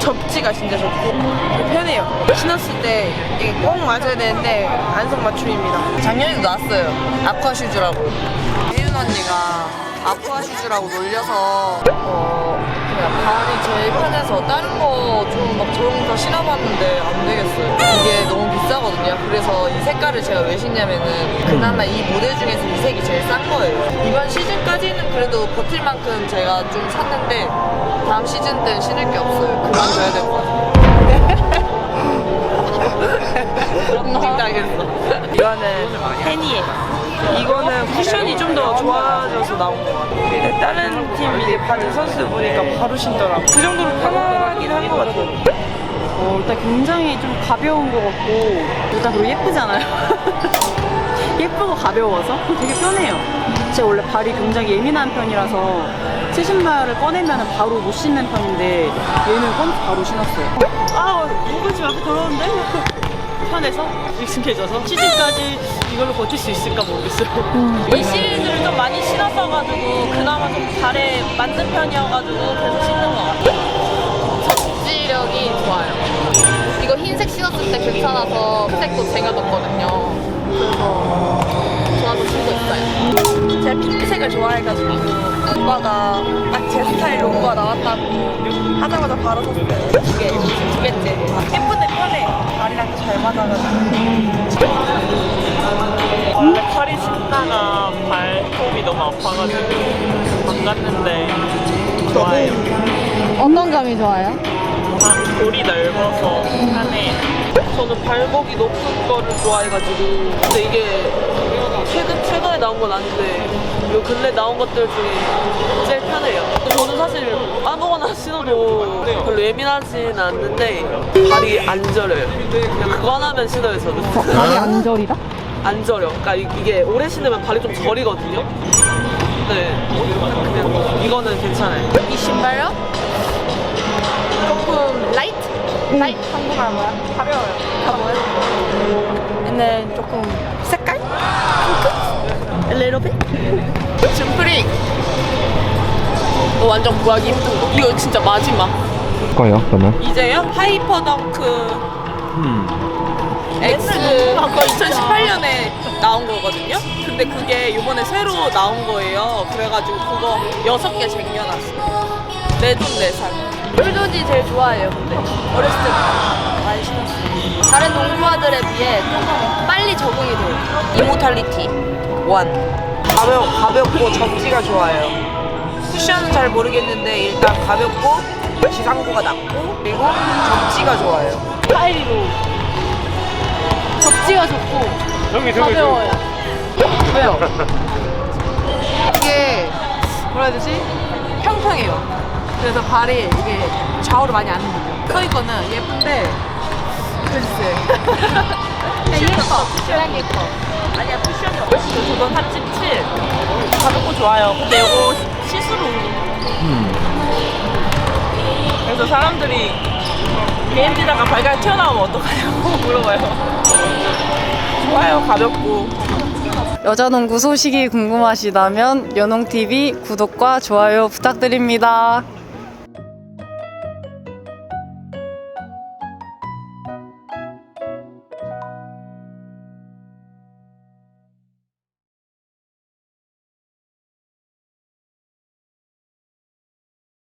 접지가 진짜 좋고 편해요. 신었을 때 이게 꼭 맞아야 되는데 안성 맞춤입니다. 작년에도 나왔어요. 아쿠아 슈즈라고. 혜윤 언니가 아쿠아 슈즈라고 놀려서 어 그냥 발이 제일 편해서 다른 거 좀막 저런 거 신어봤는데 안 되겠어요. 이게 너무 비싸거든요. 그래서 이 색깔을 제가 왜 신냐면은 그나마 이 모델 중에서 이 색이 제일 싼 거예요. 이번 시즌까지는 버틸 만큼 제가 좀 샀는데 다음 시즌 때는 신을 게 없어요. 그만둬야 될 것 같아요. 당했어. 이거는 팬이에요. 이거는 쿠션이 좀 더 좋아져서 나온 것 같아요. 근데 다른 팀 이제 받은 선수 보니까 바로 신더라고. 그 정도로 편하긴 한 것 같아요. 어, 일단 굉장히 좀 가벼운 것 같고 일단 그리고 예쁘잖아요. 예쁘고 가벼워서 되게 편해요. 제가 원래 발이 굉장히 예민한 편이라서 새 신발을 꺼내면 바로 못 신는 편인데 얘는 꺼내서 바로 신었어요. 아, 지금 앞에 더러운데? 편해서 익숙해져서 시즌까지 이걸로 버틸 수 있을까 모르겠어요. 이 시리즈를 좀 많이 신었어가지고 그나마 좀 발에 맞는 편이어가지고 계속 신는 것 같아요. 접지력이 좋아요. 이거 흰색 신었을 때 괜찮아서 흰색도 쟁여뒀거든요. 있어요. 제가 핑크색을 좋아해가지고 오빠가 딱제 스타일 로고가 나왔다고 하자마자 바로 샀어요. 두 개, 두 개째. 예쁜데 편해. 발이랑 잘 맞아가지고. 원래 팔이 신다가 발톱이 너무 아파가지고 바꿨는데 좋아요. 어떤 점이 좋아요? 아, 골이 넓어서 편해요. 저는 발목이 높은 거를 좋아해가지고 근데 이게 최근 최근에 나온 건 아닌데 요 근래 나온 것들 중에 제일 편해요. 저는 사실 아무거나 신어도 별로 예민하진 않는데 발이 안 저려요. 그냥 그거 하나면 신어요 저는. 발이 안 저리다? 안 저려. 그러니까 이- 이게 오래 신으면 발이 좀 저리거든요. 네, 그냥 이거는 괜찮아요. 이 신발요? 조금 라이트? 라이트 한국말 뭐야? 가벼워요. 가벼워요? 근데 조금 색깔? A little bit? 줌프링! 어, 완전 구하기 힘든 거. 이거 진짜 마지막. 거요 그러면? 이제요? 하이퍼 덩크 X 그거 2018년에 나온 거거든요. 근데 그게 이번에 새로 나온 거예요. 그래가지고 그거 여섯 개 쟁여놨어요. 내돈 내산. 쫄조지 제일 좋아해요, 근데. 어렸을 때 많이 신었어요. 다른 농부화들에 비해 조금 빨리 적응이 돼요. 이모탈리티 원. 가벼 가볍고 접지가 좋아요. 쿠션은 잘 모르겠는데 일단 가볍고 지상고가 낮고 그리고 접지가 좋아요. 스타일로 접지가 좋고 가벼워요. 왜요? 이게 뭐라 해야 되지? 평평해요. 그래서 발이 이게 좌우로 많이 안 흔들려. 서 있거는 예쁜데 글쎄. 그냥 예뻐. 그냥 예뻐. 아니야 쿠션이 없어. 저도 37. 가볍고 좋아요. 근데 이거 시스루. 그래서 사람들이 게임지다가 발갈 튀어나오면 어떡하냐고 물어봐요. 좋아요, 가볍고. 여자 농구 소식이 궁금하시다면 연홍TV 구독과 좋아요 부탁드립니다.